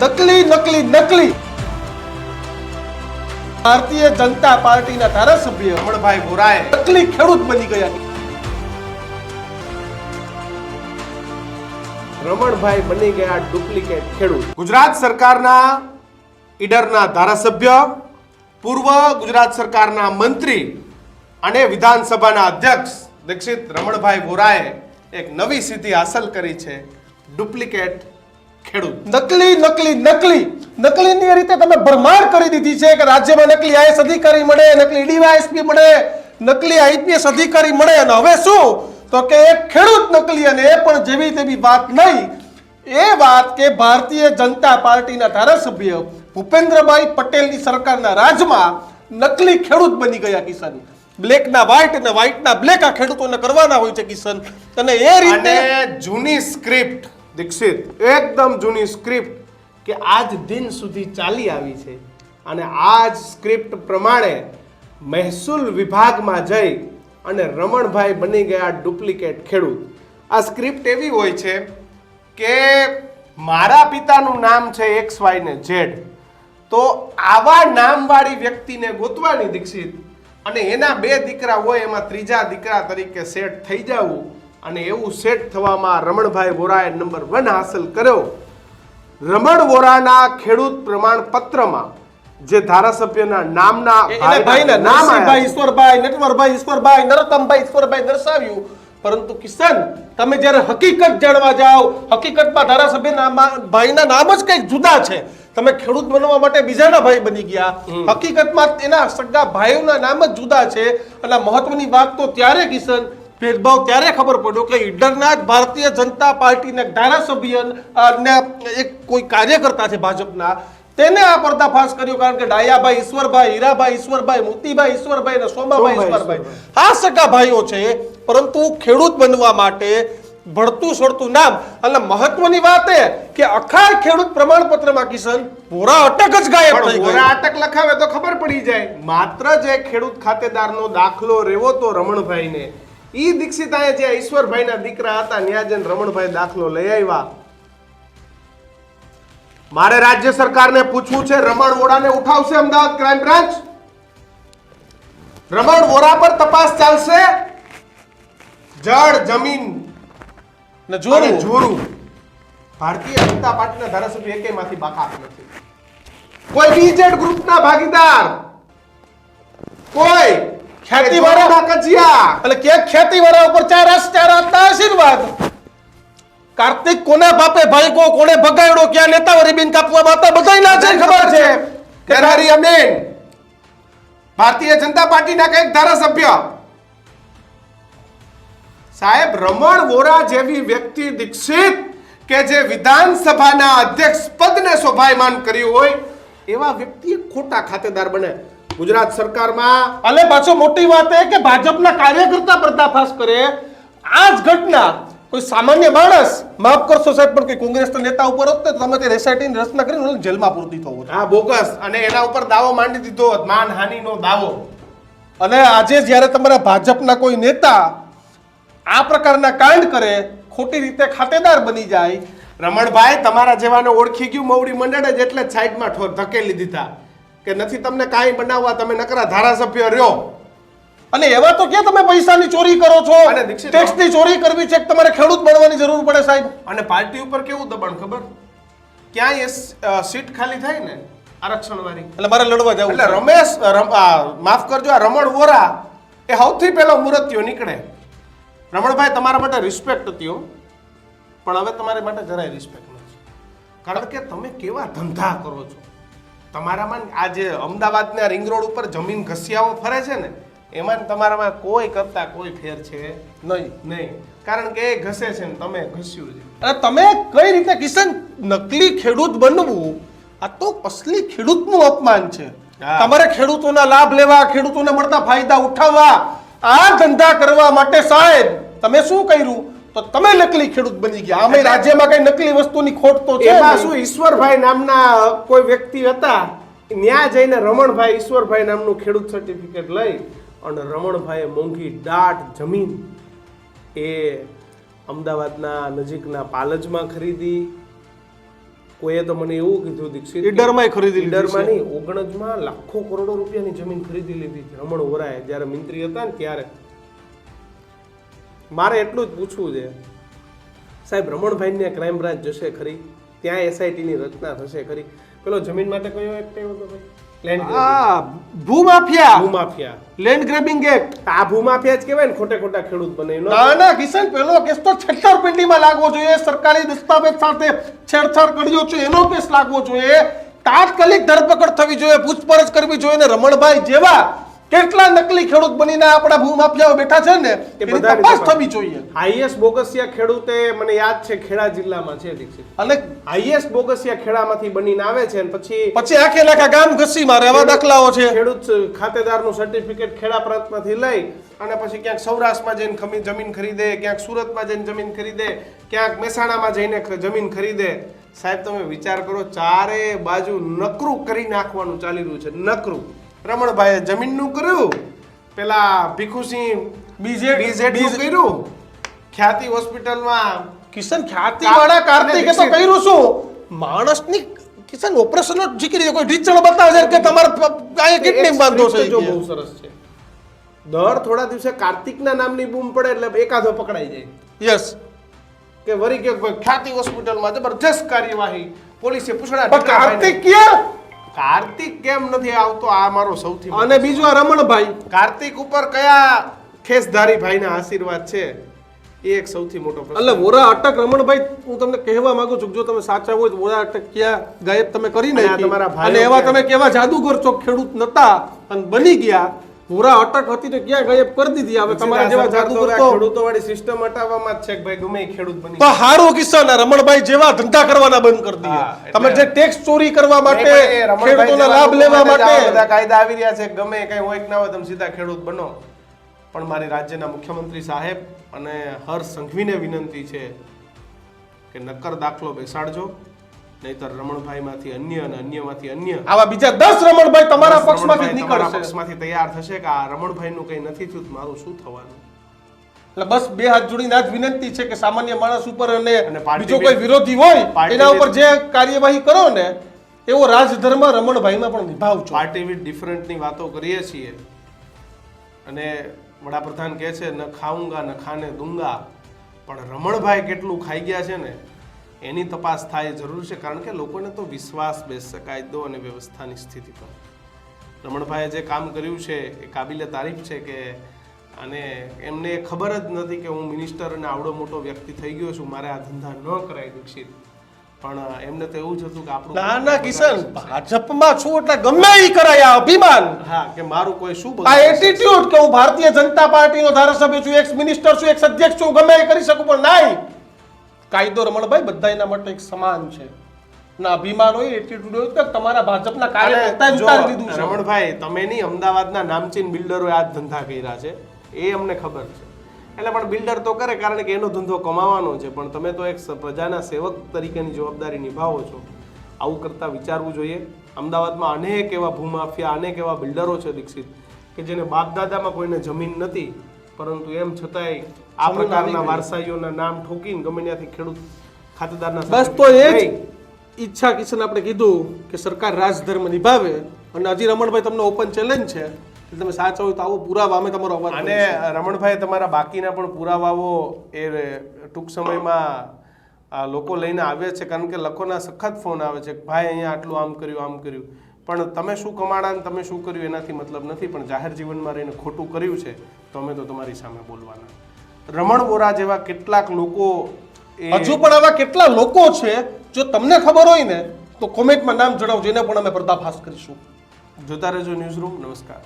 નકલી નકલી નકલી. ભારતીય જનતા પાર્ટીના ધારાસભ્ય રમણભાઈ વોરાએ નકલી ખેડૂત બની ગયા. રમણભાઈ બની ગયા ડુપ્લિકેટ ખેડૂત. ગુજરાત સરકારના ઈડરના ધારાસભ્ય પૂર્વ ગુજરાત સરકારના મંત્રી અને વિધાનસભાના અધ્યક્ષ દીક્ષિત રમણભાઈ વોરાએ એક નવી સિદ્ધિ હાંસલ કરી છે. ડુપ્લિકેટ ખેડૂત. નકલી નકલી નકલી. નકલીની રીતે તમે ભરમાર કરી દીધી છે કે રાજ્યમાં નકલી આઈએસ અધિકારી મળે નકલી ડીવાયએસપી મળે નકલી આઈપીએસ અધિકારી મળે. અને હવે શું? તો કે એક ખેડૂત નકલી અને એ પણ જેવી તેવી વાત નહીં. એ વાત કે ભારતીય જનતા પાર્ટીના ધારાસભ્ય ભૂપેન્દ્રભાઈ પટેલની સરકારના રાજમાં નકલી ખેડૂત બની ગયા કિશન બ્લેકના વ્હાઈટ અને વ્હાઈટના બ્લેક આ ખેડૂતોને કરવાના હોય છે કિશન અને એ રીતે જૂની સ્ક્રિપ્ટ દીક્ષિત એકદમ જૂની સ્ક્રિપ્ટ કે આજ દિન સુધી ચાલી આવી છે. અને આ જ સ્ક્રિપ્ટ પ્રમાણે મહેસૂલ વિભાગમાં જઈ અને રમણભાઈ બની ગયા ડુપ્લિકેટ ખેડૂત. આ સ્ક્રિપ્ટ એવી હોય છે કે મારા પિતાનું નામ છે એક્સ વાય ને ઝેડ. તો આવા નામવાળી વ્યક્તિને ગોતવાની દીક્ષિત અને એના બે દીકરા હોય એમાં ત્રીજા દીકરા તરીકે સેટ થઈ જવું અને એવું સેટ થવામાં રમણભાઈ વોરાએ નંબર વન હાંસલ કર્યો. રમણ વોરાના ખેડૂત પ્રમાણપત્રમાં જે ધારાસભ્યના નામના નામ છે. ઈશ્વરભાઈ નટવરભાઈ ઈશ્વરભાઈ નરોત્તમભાઈ ઈશ્વરભાઈ દર્શાવ્યું પરંતુ કિશન તમે જ્યારે હકીકત જાણવા જાઓ હકીકતમાં ધારાસભ્યના ભાઈના નામ જ કંઈક જુદા છે. તમે ખેડૂત બનવા માટે બીજાના ભાઈ બની ગયા. હકીકતમાં એના સગા ભાઈઓના નામ જ જુદા છે. અને મહત્વની વાત તો ત્યારે કિશન ભેદભાવ ત્યારે ખબર પડ્યો કે ઈડરના જ ભારતીય જનતા પાર્ટીના ધારાસભ્ય અને એક કોઈ કાર્યકર્તા છે ભાજપના તેને આ પર્દાફાશ કર્યો કારણ કે ડાયાભાઈ ઈશ્વરભાઈ હીરાભાઈ ઈશ્વરભાઈ મોતીભાઈ ઈશ્વરભાઈ અને સોમાભાઈ ઈશ્વરભાઈ. આ સગા ભાઈઓ છે પરંતુ ખેડૂત બનવા માટે ભળતું સળતું નામ. અને મહત્વની વાત એ કે અખાર ખેડૂત પ્રમાણપત્રમાં કિશન ભોરા અટક જ ગાયબ થઈ ગયો. અટક લખાવે તો ખબર પડી જાય. માત્ર જે ખેડૂત ખાતેદારનો દાખલો રેવો તો રમણભાઈને. ઈ દીક્ષિતાએ જે ઈશ્વરભાઈના દીકરા હતા ન્યાજન રમણભાઈ દાખલો લઈ આવ્યા. મારે રાજ્ય સરકારને પૂછવું છે રમણ વોરાને ઉઠાવશે અમદાવાદ ક્રાઇમ બ્રાન્ચ? રમણ વોરા પર તપાસ ચાલશે? જળ જમીન ને જોરું. જોરું. ભારતીય જનતા પાર્ટીના ધારાસભ્ય એકેયમાંથી બાકાત નથી. કોઈ બીજેડ ગ્રુપના ભાગીદાર? કોઈ? ખેતીવાળા- ખેતીવાળા કાકજીયા એટલે કે ખેતી વાળા ઉપર ચાર ચાર હાથના આશીર્વાદ. કાર્તિક કોના બાપે ભાઈકો કોણે ભગાડ્યો ક્યાં નેતાઓ રિબિન કાપવા માતા બધાય ના છે ખબર છે. કેનારી અમીન ભારતીય જનતા પાર્ટીના કંઈક ધારાસભ્ય. સાહેબ રમણ વોરા જેવી વ્યક્તિ દીક્ષિત કે જે વિધાનસભાના અધ્યક્ષ પદને શોભાયમાન કર્યું હોય એવા વ્યક્તિ ખોટા ખાતેદાર બને. ગુજરાત સરકારમાં અને પાછો મોટી વાત એ કે ભાજપના કાર્યકર્તા પર્દાફાશ કરે. આ જ ઘટના કોઈ સામાન્ય માણસ માફ કરશો સાહેબ પણ કોઈ કોંગ્રેસના નેતા ઉપર હોત ને તો તમે તે રેસાયટીની રચના કરીને જેલમાં પૂરતી થવું હા બોગસ. અને એના ઉપર દાવો માંડી દીધો માનહાનિનો દાવો. અને આજે જ્યારે તમારા ભાજપના કોઈ નેતા આ પ્રકારના કાંડ કરે ખોટી રીતે ખાતેદાર બની જાય. રમણભાઈ તમારા જેવાને ઓળખી ગયું મવડી મંડળે જ એટલે સાઈડમાં ઠોર ધકેલી દીધા. કે નથી તમને કાંઈ બનાવવા તમે નકરા ધારાસભ્ય રહ્યો. અને એવા તો ક્યાં તમે પૈસાની ચોરી કરો છો? અને દીક્ષિત- ટેક્સની ચોરી કરવી છે કે તમારે ખેડૂત બનવાની જરૂર પડે સાહેબ? અને પાર્ટી ઉપર કેવું દબાણ ખબર? ક્યાંય એ સીટ ખાલી થાય ને આરક્ષણ વાળી. એટલે મારે લડવા જવું એટલે રમેશ માફ કરજો આ રમણ વોરા એ સૌથી પહેલો મુરત્યો નીકળે. રમણભાઈ તમારા માટે રિસ્પેક્ટ હતી પણ હવે તમારી માટે જરાય રિસ્પેક્ટ નથી. કારણ કે તમે કેવા ધંધા કરો છો? તમારામાં આ જે અમદાવાદના રિંગ રોડ ઉપર જમીન ઘસિયાઓ ફરે છે ને એમાં તમારામાં કોઈ કરતા કોઈ ફેર છે નહીં. નહીં. કારણ કે એ ઘસે છે ને તમે ઘસ્યું છે. તમે કઈ રીતે કિશન નકલી ખેડૂત બનવું? આ તો અસલી ખેડૂતનું અપમાન છે. તમારે ખેડૂતોના લાભ લેવા ખેડૂતોને મળતા ફાયદા ઉઠાવવા આ ધંધા કરવા માટે સાહેબ તમે શું કર્યું? તો તમે નકલી ખેડૂત બની ગયા અમે રાજ્યમાં કઈ નકલી વસ્તુની ખોટ તો છે એમાં. શું ઈશ્વરભાઈ નામના કોઈ વ્યક્તિ હતા ત્યાં જઈને રમણભાઈ ઈશ્વરભાઈ નામનું ખેડૂત સર્ટિફિકેટ લઈ અને રમણભાઈએ મોંઘી દાટ જમીન એ અમદાવાદના નજીકના પાલજમાં ખરીદી કોઈએ તો મને એવું કીધું દીક્ષિત ઈડરમાં ખરીદી ઈડરમાં. નહીં ઓગણજમાં લાખો કરોડો રૂપિયાની જમીન ખરીદી લીધી રમણ વોરાએ જ્યારે મંત્રી હતા ને ત્યારે મારે એટલું જ પૂછવું છે. સાહેબ રમણભાઈને ક્રાઇમ બ્રાન્ચ જશે ખરી? ત્યાં એસઆઈટીની રચના થશે ખરી? પેલો જમીન માટે કયો એક્ટ આવ્યો હતો ભાઈ? ભૂમાફિયા. ભૂમાફિયા. લેન્ડ ગ્રેબિંગ એક્ટ આ ભૂમાફિયા જ કહેવાય ને ખોટે ખોટા ખેડૂત બને. ના ના કિશન પેલો કેસ તો છેતરપિંડીમાં લાગવો જોઈએ. સરકારી દસ્તાવેજ સાથે છેડછાડ કર્યો છે એનો કેસ લાગવો જોઈએ. તાત્કાલિક ધરપકડ થવી જોઈએ પૂછપરછ કરવી જોઈએ ને રમણભાઈ જેવા કેટલા નકલી ખેડૂત બનીને આપણા ભૂમાફિયાઓ બેઠા છે ને એની તપાસ. થવી જોઈએ. હાઈએસ્ટ બોગસિયા ખેડૂતે મને યાદ છે ખેડા જિલ્લામાં છે દીક્ષિત અને હાઈએસ્ટ બોગસિયા ખેડામાંથી બનીને આવે છે અને પછી પછી આખે લાખા ગામ ઘસી મારે આવા દાખલાઓ છે. ખેડૂત ખાતેદારનું સર્ટિફિકેટ ખેડા પ્રાંતમાંથી લઈ અને પછી ક્યાંક સૌરાષ્ટ્રમાં જઈને ખમી જમીન ખરીદે ક્યાંક સુરતમાં જઈને જમીન ખરીદે ક્યાંક મહેસાણામાં જઈને જમીન ખરીદે. સાહેબ તમે વિચાર કરો ચારે બાજુ નકરું કરી નાખવાનું ચાલી રહ્યું છે નકરું. રમણભાઈએ જમીનનું કર્યું પેલા ભીખુસિંહ બીજે બીજેડનું કર્યું. ખ્યાતિ હોસ્પિટલમાં કિશન ખ્યાતિ વાળા કાર્તિકે તો કર્યું શું? માણસની કિશન ઓપરેશન જ જીકી રીતે કોઈ ઢીચણ બતાવે છે કે તમારે અહીંયા કેટલી બાંધો છે જો બહુ સરસ છે. દર થોડા દિવસે કાર્તિકના નામની બૂમ પડે એટલે એકાદો પકડાઈ જાય. યસ. કે વરી કે ખ્યાતિ ખ્યાતિ હોસ્પિટલમાં જબરજસ્ત કાર્યવાહી પોલીસે પૂછડા કાર્તિક ક્યાં? કાર્તિક કેમ નથી આવતો? આ મારો સૌથી અને બીજું આ રમણભાઈ. કાર્તિક ઉપર કયા ખેસધારી ભાઈના આશીર્વાદ છે? એ એક સૌથી મોટો પ્રશ્ન એટલે વોરા અટક રમણભાઈ હું તમને કહેવા માંગુ છું જો તમે સાચા હોય તો વોરા અટક ક્યાં ગાયબ તમે કરી નાખી. અને એવા તમે કેવા જાદુગર છો ખેડૂત નતા અને બની ગયા વોરા અટક હતી તો ક્યાં ગાયબ કરી દીધી? હવે તમારા જેવા જાદુગર તો ખેડૂતો વાળી સિસ્ટમ હટાવવામાં જ છે કે ભાઈ ગમે ખેડૂત બની તો હારું કિસ્સા રમણભાઈ જેવા ધંધા કરવાના બંધ કરી દીધા તમે જે ટેક્સ ચોરી કરવા માટે ખેડૂતોના લાભ લેવા માટે બધા કાયદા આવી રહ્યા છે ગમે કઈ હોય કે ના હોય તમે સીધા ખેડૂત બનો. પણ મારી રાજ્યના મુખ્યમંત્રી સાહેબ અને હર સંઘવીને વિનંતી છે કે નક્કર દાખલો બેસાડજો. નહીતર રમણભાઈમાંથી અન્ય અને અન્યમાંથી અન્ય આવા બીજા દસ રમણભાઈ તમારા પક્ષમાંથી નીકળશે. પક્ષમાંથી તૈયાર થશે કે આ રમણભાઈનું કઈ નથી થયું મારું શું થવાનું? એટલે બસ બે હાથ જોડીને આ જ વિનંતી છે કે સામાન્ય માણસ ઉપર અને બીજો કોઈ વિરોધી હોય એના ઉપર જે કાર્યવાહી કરો ને એવો રાજધર્મ રમણભાઈમાં પણ નિભાવજો. પાર્ટી વિથ ડિફરન્ટની વાતો કરીએ છીએ. અને વડાપ્રધાન કહે છે ન ખાઉંગા ન ખાને દુંગા. પણ રમણભાઈ કેટલું ખાઈ ગયા છે ને એની તપાસ થાય જરૂર છે કારણ કે લોકોને તો વિશ્વાસ બેસશે કાયદો અને વ્યવસ્થાની સ્થિતિ પર. રમણભાઈએ જે કામ કર્યું છે એ કાબિલે તારીફ છે કે અને એમને ખબર જ નથી કે હું મિનિસ્ટર અને આવડો મોટો વ્યક્તિ થઈ ગયો છું મારે આ ધંધા ન કરાય દીક્ષિત પણ એમને તો એવું જ હતું કે આપણું ના ના કિશન ભાજપમાં છું એટલે ગમે એ કરાય આ અભિમાન. હા કે મારું કોઈ શું આ એટીટ્યુડ કે હું ભારતીય જનતા પાર્ટીનો ધારાસભ્ય છું એક્સ મિનિસ્ટર છું એક્સ અધ્યક્ષ છું ગમે એ કરી શકું પણ નાઈ કાયદો રમણભાઈ બધા એના માટે એક સમાન છે. ના અભિમાન હોય એટીટ્યુડ હોય તો તમારા ભાજપના દીધું ઉતારી લીધું છે. રમણભાઈ તમે નહીં અમદાવાદના નામચીન બિલ્ડરોએ આ ધંધા કર્યા છે. એ અમને ખબર છે. એટલે પણ બિલ્ડર તો કરે કારણ કે એનો ધંધો કમાવાનો છે. પણ તમે તો એક પ્રજાના સેવક તરીકેની જવાબદારી નિભાવો છો. આવું કરતાં વિચારવું જોઈએ. અમદાવાદમાં અનેક એવા ભૂમાફિયા અનેક એવા બિલ્ડરો છે દીક્ષિત કે જેને બાપ દાદામાં કોઈને જમીન નથી પરંતુ એમ છતાંય આ પ્રકારના વારસાઈઓના નામ ઠોકીને ગમે ત્યાંથી ખેડૂત ખાતેદારના બસ તો એ જ ઈચ્છા કિશન આપણે કીધું કે સરકાર રાજધર્મ નિભાવે અને હજી રમણભાઈ તમને ઓપન ચેલેન્જ છે. કે તમે સાચા હોય તો આવો પુરાવા અમે તમારો અવાજ અને રમણભાઈ તમારા બાકીના પણ પુરાવાઓ એ ટૂંક સમયમાં આ લોકો લઈને આવ્યા છે કારણ કે લખોના સખત ફોન આવે છે ભાઈ અહીંયા આટલું આમ કર્યું આમ કર્યું. પણ તમે શું કમાડા ને તમે શું કર્યું એનાથી મતલબ નથી પણ જાહેર જીવનમાં રહીને ખોટું કર્યું છે તો અમે તો તમારી સામે બોલવાના. રમણ બોરા જેવા કેટલાક લોકો હજુ પણ આવા કેટલા લોકો છે જો તમને ખબર હોય ને તો કોમેન્ટમાં નામ જણાવજો એને પણ અમે પર્દાફાશ કરીશું. જોતા રહેજો ન્યૂઝ રૂમ નમસ્કાર.